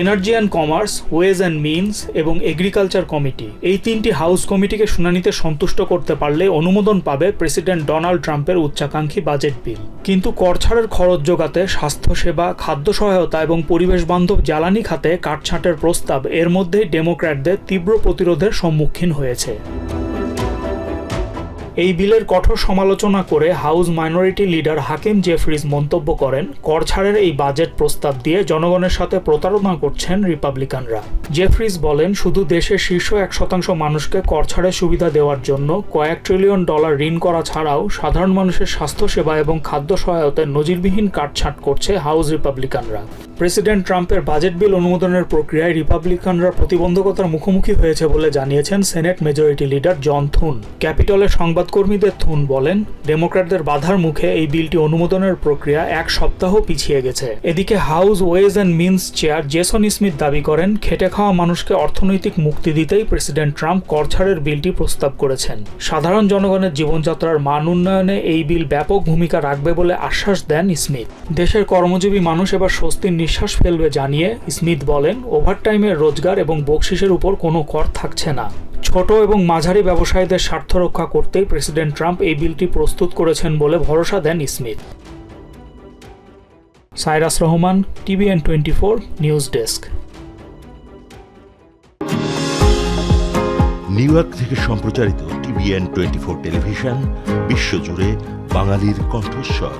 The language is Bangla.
Energy and commerce ways and means এবং এগ্রিকালচার কমিটি এই তিনটি হাউস কমিটিকে শুনানিতে সন্তুষ্ট করতে পারলে অনুমোদন পাবে প্রেসিডেন্ট ডোনাল্ড ট্রাম্পের উচ্চাকাঙ্ক্ষী বাজেট বিল কিন্তু করছাড়ের খরচ যোগাতে স্বাস্থ্যসেবা, খাদ্য সহায়তা এবং পরিবেশ বান্ধব জ্বালানি খাতে কাটছাঁটের প্রস্তাব এর মধ্যেই ডেমোক্র্যাটদের তীব্র প্রতিরোধের সম্মুখীন হয়েছে। এই বিলের কঠোর সমালোচনা করে house minority leader Hakeem Jeffries মন্তব্য করেন কর ছাড়ের এই বাজেট প্রস্তাব দিয়ে জনগণের সাথে প্রতারণা করছেন রিপাবলিকানরা। জেফরিজ বলেন, শুধু দেশের শীর্ষ এক শতাংশ মানুষকে কর ছাড়ের সুবিধা দেওয়ার জন্য কয়েক ট্রিলিয়ন ডলার ঋণ করা ছাড়াও সাধারণ মানুষের স্বাস্থ্যসেবা এবং খাদ্য সহায়তায় নজিরবিহীন কাটছাঁট করছে হাউস রিপাবলিকানরা। প্রেসিডেন্ট ট্রাম্পের বাজেট বিল অনুমোদনের প্রক্রিয়ায় রিপাবলিকানরা প্রতিবন্ধকতার মুখোমুখি হয়েছে বলে জানিয়েছেন senate majority leader John Thune. ক্যাপিটলে সংবাদকর্মীদের থুন বলেন, ডেমোক্র্যাটদের বাধার মুখে এই বিলটি অনুমোদনের প্রক্রিয়া এক সপ্তাহ পিছিয়ে গেছে। এদিকে house ways and means chair Jason Smith দাবি করেন, খেটে খাওয়া মানুষকে অর্থনৈতিক মুক্তি দিতেই প্রেসিডেন্ট ট্রাম্প করছাড়ের বিলটি প্রস্তাব করেছেন। সাধারণ জনগণের জীবনযাত্রার মান উন্নয়নে এই বিল ব্যাপক ভূমিকা রাখবে বলে আশ্বাস দেন স্মিথ। দেশের কর্মজীবী মানুষ এবার স্বস্তির নিঃশ্বাস ফেলবে জানিয়ে স্মিথ বলেন, ওভারটাইমের রোজগার এবং বকশিসের উপর কোনো কর থাকছে না। ছোট এবং মাঝারি ব্যবসায়ীদের স্বার্থ রক্ষা করতেই প্রেসিডেন্ট ট্রাম্প এই বিলটি প্রস্তুত করেছেন বলে ভরসা দেন Smith. Cyrus Rahman, TVN twenty four news desk. New York থেকে সম্প্রচারিত টিভিএন টোয়েন্টি ফোর টেলিভিশন, বিশ্বজুড়ে বাঙালির কণ্ঠস্বর।